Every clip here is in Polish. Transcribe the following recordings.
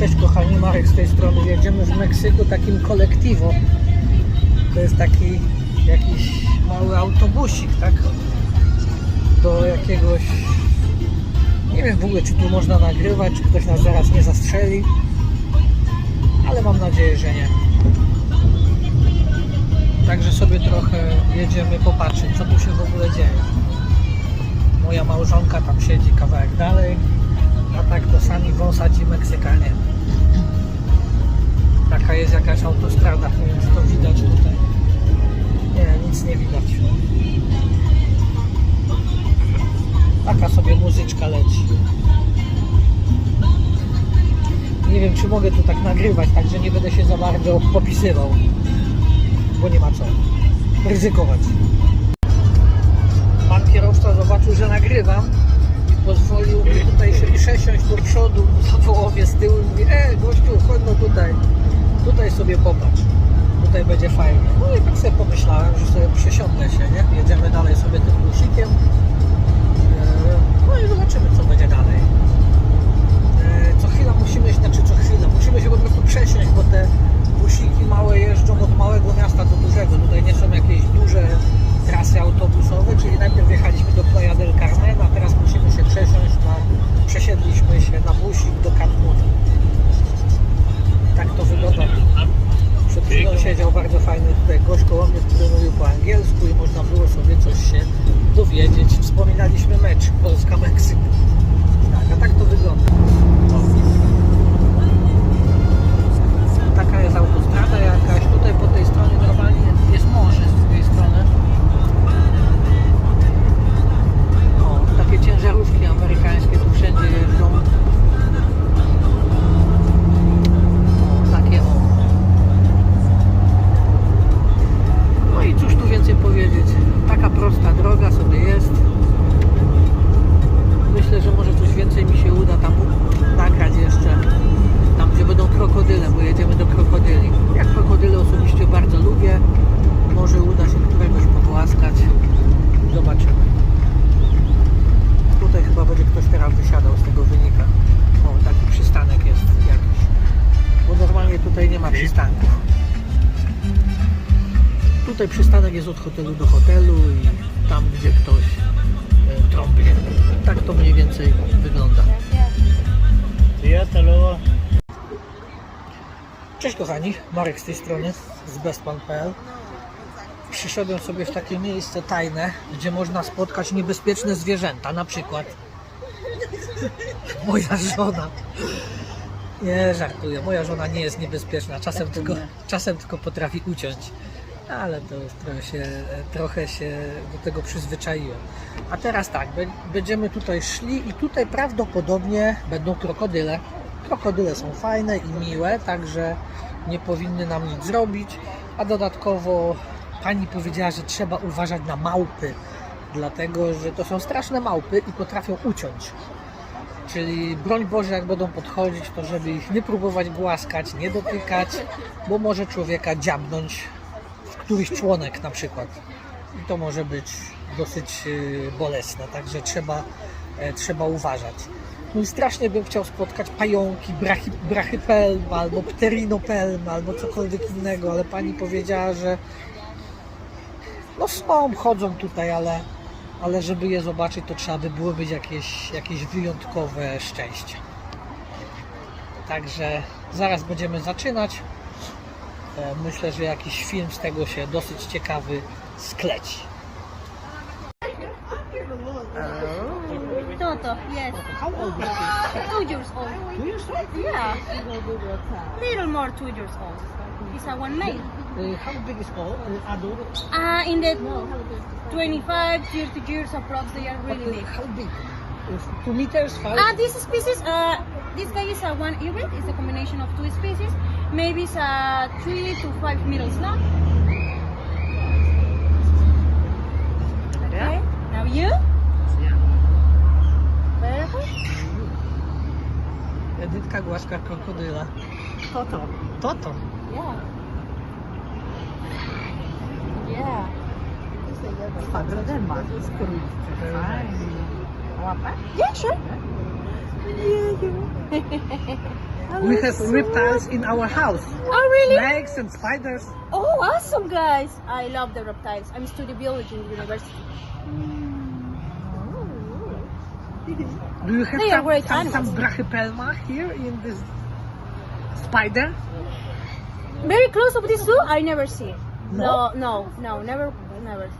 Cześć kochani, Marek z tej strony. Jedziemy w Meksyku takim kolektiwo. To jest taki jakiś mały autobusik, tak? Do jakiegoś... Nie wiem w ogóle, czy tu można nagrywać, czy ktoś nas zaraz nie zastrzeli. Ale mam nadzieję, że nie. Także sobie trochę jedziemy popatrzeć, co tu się w ogóle dzieje. Moja małżonka tam siedzi kawałek dalej, a tak to sami wąsaci Meksykanie. Taka jest jakaś autostrada, czy to widać tutaj. Nie, nic nie widać. Taka sobie muzyczka leci. Nie wiem czy mogę tu tak nagrywać, także nie będę się za bardzo popisywał, bo nie ma co ryzykować. Pan kierowca zobaczył, że nagrywam pozwolił mi tutaj się przesiąść do przodu za połowie z tyłu i mówi, e gościu, chodź no tutaj, tutaj sobie popatrz, tutaj będzie fajnie. No i tak sobie pomyślałem, że sobie przesiądę się, nie? Jedziemy dalej sobie tym busikiem, E, no i zobaczymy co będzie dalej. E, Co chwila musimy, znaczy co chwila, musimy się po prostu przesiąść, bo te busiki małe jeżdżą od małego miasta do dużego. Tutaj nie są jakieś duże trasy autobusowe, czyli najpierw jechaliśmy do Playa del Carmen, a teraz musimy się przesiąść na, przesiedliśmy się na busik do Cancunu. Tak to wygląda. Przed chwilą siedział bardzo fajny tutaj gość koło mnie, który mówił po angielsku i można było sobie coś się dowiedzieć. Wspominaliśmy mecz Polska-Meksyk. Tak, a tak to wygląda. Taka jest autostrada jakaś. Tutaj po tej stronie normalnie jest morze z drugiej strony. Ciężarówki amerykańskie tu wszędzie jeżdżą. Tutaj przystanek jest od hotelu do hotelu i tam gdzie ktoś e, trąbie. Tak to mniej więcej wygląda. Cześć kochani, Marek z tej strony, z bestpan.pl Przyszedłem sobie w takie miejsce tajne, gdzie można spotkać niebezpieczne zwierzęta, na przykład moja żona. Nie, żartuję, moja żona nie jest niebezpieczna, czasem tylko, czasem tylko potrafi uciąć, ale to już trochę się, trochę się do tego przyzwyczaiłem. A teraz tak, będziemy tutaj szli i tutaj prawdopodobnie będą krokodyle. Krokodyle są fajne i miłe, także nie powinny nam nic zrobić. A dodatkowo pani powiedziała, że trzeba uważać na małpy, dlatego że to są straszne małpy i potrafią uciąć. Czyli broń Boże, jak będą podchodzić, to żeby ich nie próbować głaskać, nie dotykać, bo może człowieka dziabnąć któryś członek na przykład. I to może być dosyć y, bolesne, także trzeba, e, trzeba uważać. No i strasznie bym chciał spotkać pająki, brachy, brachypelm, albo pterinopelm, albo cokolwiek innego, ale pani powiedziała, że no są, chodzą tutaj, ale, ale żeby je zobaczyć, to trzeba by było być jakieś, jakieś wyjątkowe szczęście. Także zaraz będziemy zaczynać. E, Myślę, że jakiś film z tego się dosyć ciekawy skleci. Toto, yes. How old is he? Two years old. Two years old? Yeah. Little more two years old. It's a one male. Uh, how big is all? Uh, adult? Uh, in the 25, 30 years approx, they are really uh, big. how big? Uh, two meters? Five? Ah, this species, uh, this guy is a one hybrid. It's a combination of two species. Maybe it's a three to five meters long. Okay. Now you. Very good. Edytka głaska krokodyla. Toto. Toto. Yeah. Yeah. Pagoderma. Yeah, sure. Yeah, you. Oh, we have reptiles in our house. Oh, really? Snakes and spiders. Oh, awesome, guys! I love the reptiles. I'm studying biology in the university. Mm. Do you have They some, some, some brachypelma here in this spider? Very close of this zoo, I never see. No, no, no, never, never.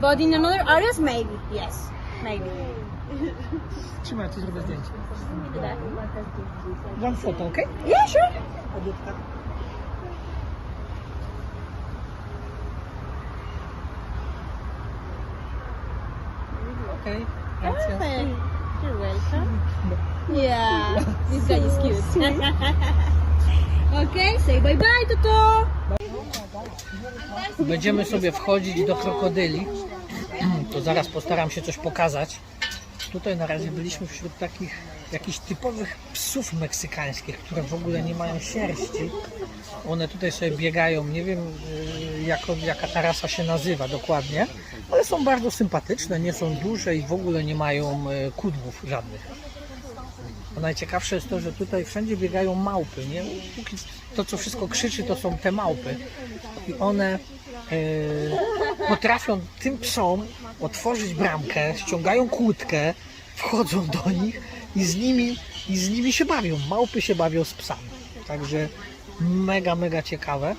But in another areas, maybe. Yes, maybe. Trzymaj, ci zrobię zdjęcie. One photo, okay? Yeah, sure. Okay. Hey, You're welcome. Yeah, this guy is cute. okay, say bye bye, Toto. Będziemy sobie wchodzić do krokodyli. To zaraz postaram się coś pokazać. Tutaj na razie byliśmy wśród takich jakichś typowych psów meksykańskich, które w ogóle nie mają sierści. One tutaj sobie biegają, nie wiem y, jako, jaka ta rasa się nazywa dokładnie, ale są bardzo sympatyczne, nie są duże i w ogóle nie mają y, kudłów żadnych. A najciekawsze jest to, że tutaj wszędzie biegają małpy. Nie? To, co wszystko krzyczy, to są te małpy. I one potrafią tym psom otworzyć bramkę, ściągają kłódkę, wchodzą do nich i z nimi, i z nimi się bawią. Małpy się bawią z psami. Także mega, mega ciekawe.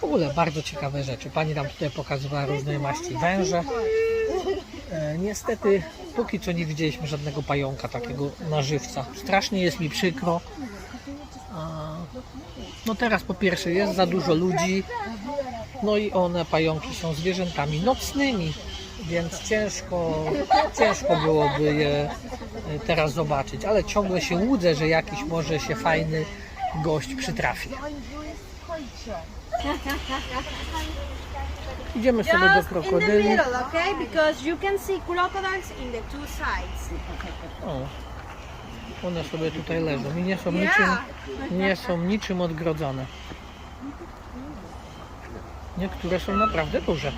W ogóle bardzo ciekawe rzeczy. Pani nam tutaj pokazywała różnej maści węże. E, niestety, póki co nie widzieliśmy żadnego pająka takiego na żywca. Strasznie jest mi przykro. No teraz po pierwsze jest za dużo ludzi, no i one, pająki są zwierzętami nocnymi, więc ciężko, ciężko byłoby je e, teraz zobaczyć, ale ciągle się łudzę, że jakiś może się fajny gość przytrafi. Idziemy sobie do krokodyli. O, one sobie tutaj leżą i nie są niczym, nie są niczym odgrodzone. Niektóre są naprawdę duże.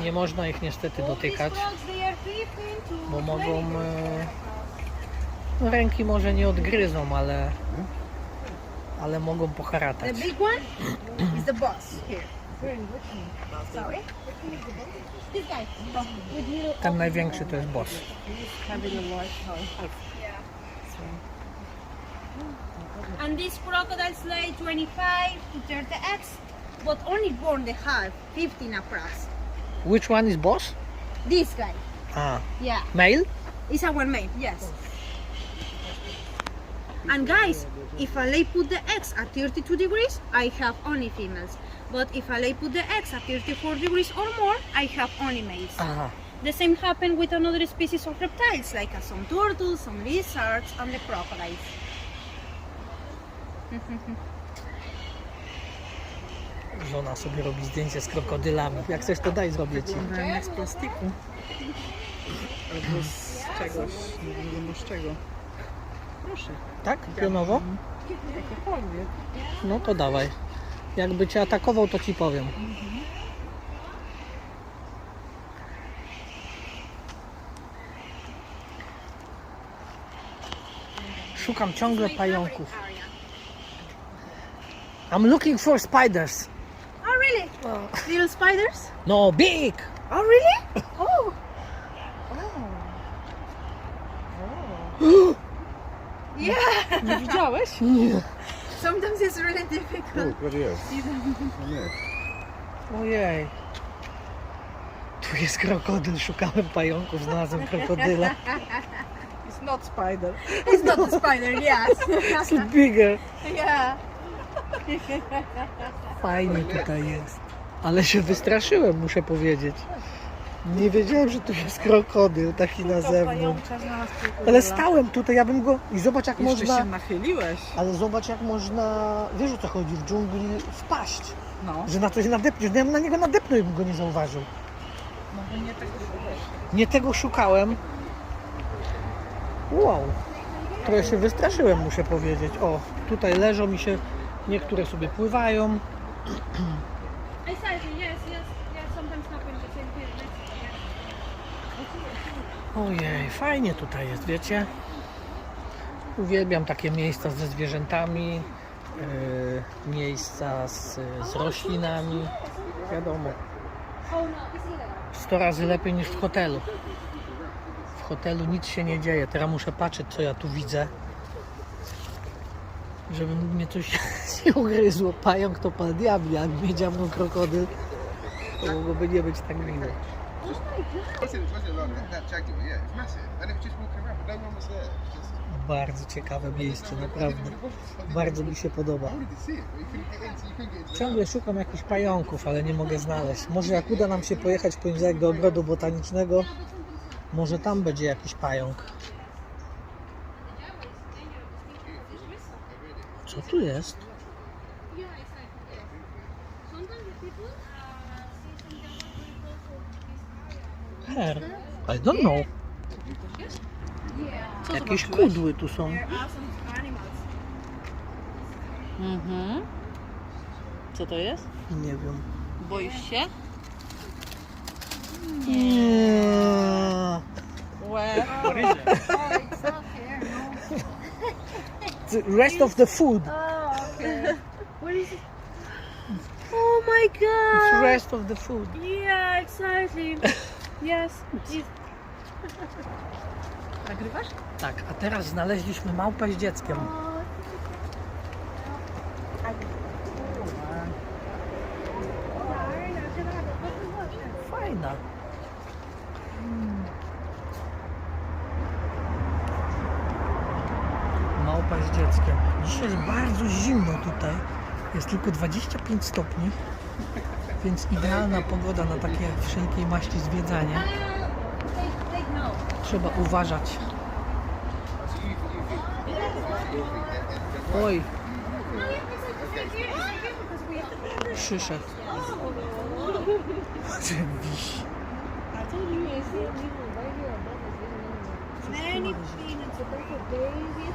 Nie można ich niestety dotykać, These frogs, they are 15 to bo 20 mogą... E, ręki może nie odgryzą, ale, ale mogą The poharatać. big one is the boss here. Sorry. This guy. Ten największy to jest boss. And this crocodile lay 25 to 30 eggs, but only born the half, 15 approx. Which one is boss? This guy, Ah, yeah, male? It's a one male, yes. And guys, if I lay put the eggs at 32 degrees, I have only females. But if a lay put the eggs at 34 degrees or more, I have only males. Aha. The same happened with another species of reptiles, like uh, some turtles, some lizards, and the crocodiles. Żona sobie robi zdjęcie z krokodylami. Jak chcesz, to daj zrobię ci. jak z plastiku. Albo z czegoś, nie wiem z czego. Proszę, Tak? Pionowo? jakiekolwiek. No to dawaj. Jakby cię atakował, to ci powiem. Szukam ciągle pająków. I'm looking for spiders. Oh, really? Little spiders? No, big! Oh, really? Oh. Yeah, Nie widziałeś? sometimes it's really difficult. What jest? Nie. Ojej. Tu jest krokodyl, szukałem pająków, znalazłem krokodyla. It's not spider. It's not a spider, yes. It's bigger. yeah. Fajnie tutaj jest. Ale się wystraszyłem, muszę powiedzieć. Nie wiedziałem, że tu jest krokodyl taki na zewnątrz. Ale stałem tutaj, ja bym go... I zobacz jak Jeszcze można... się nachyliłeś. Ale zobacz jak można... Wiesz o co chodzi? W dżungli wpaść. No. Że na coś nadepniesz. No ja bym na niego nadepnął i bym go nie zauważył. No bo nie tego szukałeś. Nie tego szukałem. Wow. Trochę się wystraszyłem, muszę powiedzieć. O, tutaj leżą mi się... Niektóre sobie pływają. Exactly, yes, yes, yes. Sometimes happens the same thing. Ojej, fajnie tutaj jest, wiecie? Uwielbiam takie miejsca ze zwierzętami, yy, miejsca z, z roślinami. Wiadomo, 100 razy lepiej niż w hotelu. W hotelu nic się nie dzieje. Teraz muszę patrzeć, co ja tu widzę. Żeby mnie coś nie ugryzło. Pająk to pan diabli, a mnie dziabnął krokodyl. To mogłoby nie być tak miłe. Bardzo ciekawe miejsce, naprawdę. Bardzo mi się podoba. Ciągle szukam jakichś pająków, ale nie mogę znaleźć. Może jak uda nam się pojechać po poniedziałek do ogrodu botanicznego, może tam będzie jakiś pająk. Co tu jest? Her. I don't know. Jakieś kudły tu są. Mhm. Co to jest? Nie wiem. Boisz się? Nie. Łe. What is it? The rest of the food. Oh my It's god! rest of the food. Yeah, exactly. Yes. It's Nagrywasz? Tak, a teraz znaleźliśmy małpę z dzieckiem. Fajna. Małpa z dzieckiem. Dzisiaj jest bardzo zimno tutaj. Jest tylko 25 stopni, więc idealna pogoda na takie wszelkiej maści zwiedzanie. Trzeba uważać. Oj, przyszedł. Wisi.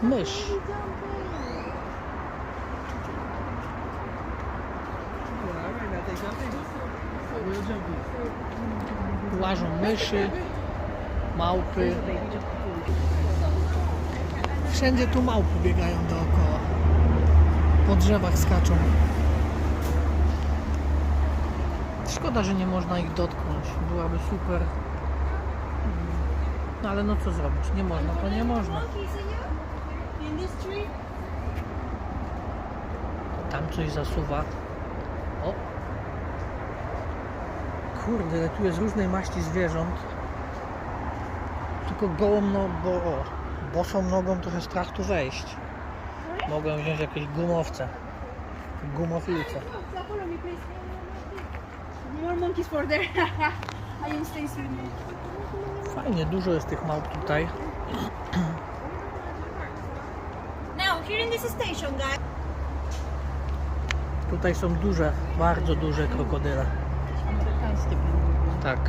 Mysz. Łażą myszy, małpy. Wszędzie tu małpy biegają dookoła. Po drzewach skaczą. Szkoda, że nie można ich dotknąć. Byłaby super. No ale no co zrobić? Nie można, to nie można. Tam coś zasuwa. O! Kurde, tu jest różnej maści zwierząt. Tylko gołą no, bo o, bosą nogą trochę strach tu wejść. Mogłem wziąć jakieś gumowce. More monkeys for there. I am me. Fajnie, dużo jest tych małp tutaj. Now, here in this station, guys. Tutaj są duże, bardzo duże krokodyle. Tak.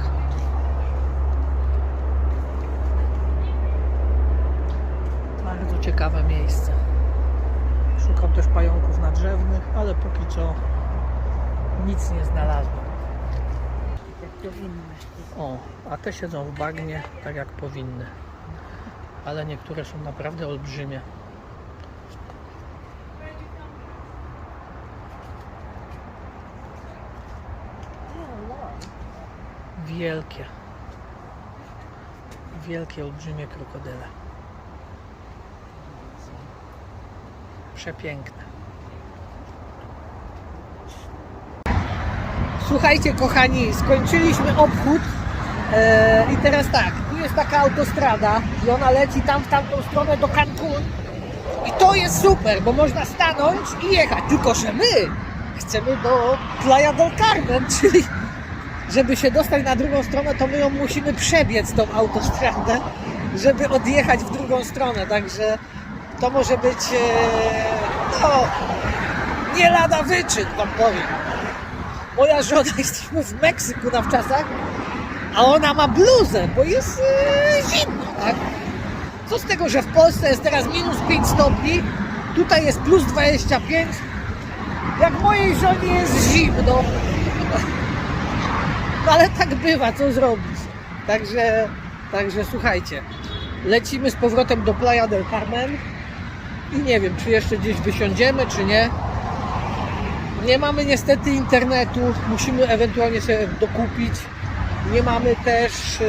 Bardzo ciekawe miejsce. Szukam też pająków nadrzewnych, ale póki co nic nie znalazłem. O, a te siedzą w bagnie tak jak powinny. Ale niektóre są naprawdę olbrzymie. Wielkie. Wielkie, olbrzymie krokodyle. Przepiękne. Słuchajcie, kochani, skończyliśmy obchód. E, I teraz tak, tu jest taka autostrada i ona leci tam w tamtą stronę do Cancun. I to jest super, bo można stanąć i jechać. Tylko, że my chcemy do Playa del Carmen, czyli żeby się dostać na drugą stronę, to my ją musimy przebiec tą autostradę, żeby odjechać w drugą stronę. Także to może być e, no, nie lada wyczyn, wam powiem. Moja żona, jesteśmy w Meksyku na wczasach, a ona ma bluzę, bo jest e, zimno, tak? Co z tego, że w Polsce jest teraz minus 5 stopni, tutaj jest plus 25, jak mojej żonie jest zimno. No ale tak bywa, co zrobić. Także Także słuchajcie, lecimy z powrotem do Playa del Carmen i nie wiem, czy jeszcze gdzieś wysiądziemy, czy nie. Nie mamy niestety internetu, musimy ewentualnie sobie dokupić. Nie mamy też e,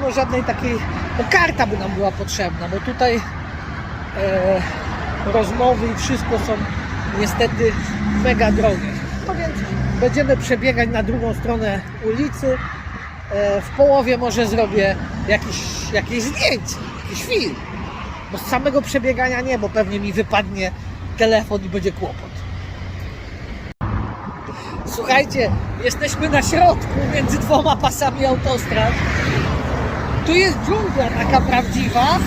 no, żadnej takiej, no karta by nam była potrzebna, bo tutaj e, rozmowy i wszystko są niestety mega drogie. Będziemy przebiegać na drugą stronę ulicy. E, w połowie może zrobię jakiś, jakieś zdjęcie, jakiś film. Bo z samego przebiegania nie, bo pewnie mi wypadnie telefon i będzie kłopot. Słuchajcie, jesteśmy na środku między dwoma pasami autostrad. Tu jest dżungla taka prawdziwa,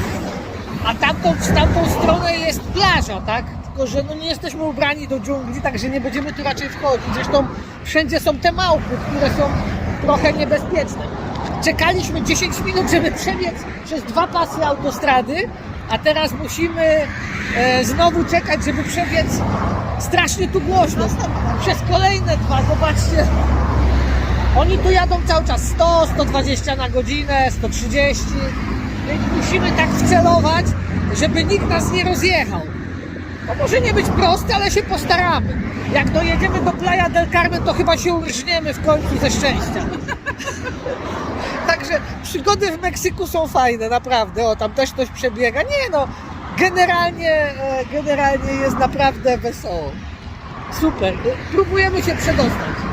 a tamtą, w tamtą stronę jest plaża, tak? Tylko, że no nie jesteśmy ubrani do dżungli, także nie będziemy tu raczej wchodzić. Zresztą wszędzie są te małpy, które są trochę niebezpieczne. Czekaliśmy 10 minut, żeby przebiec przez dwa pasy autostrady, a teraz musimy e, znowu czekać, żeby przebiec strasznie tu głośno. Przez kolejne dwa, zobaczcie. Oni tu jadą cały czas 100, 120 na godzinę, 130. Więc musimy tak wcelować, żeby nikt nas nie rozjechał. To może nie być proste, ale się postaramy. Jak dojedziemy do Playa del Carmen, to chyba się urżniemy w końcu ze szczęścia. Także przygody w Meksyku są fajne, naprawdę. O, tam też ktoś przebiega. Nie no, generalnie, e, generalnie jest naprawdę wesoło. Super. Próbujemy się przedostać.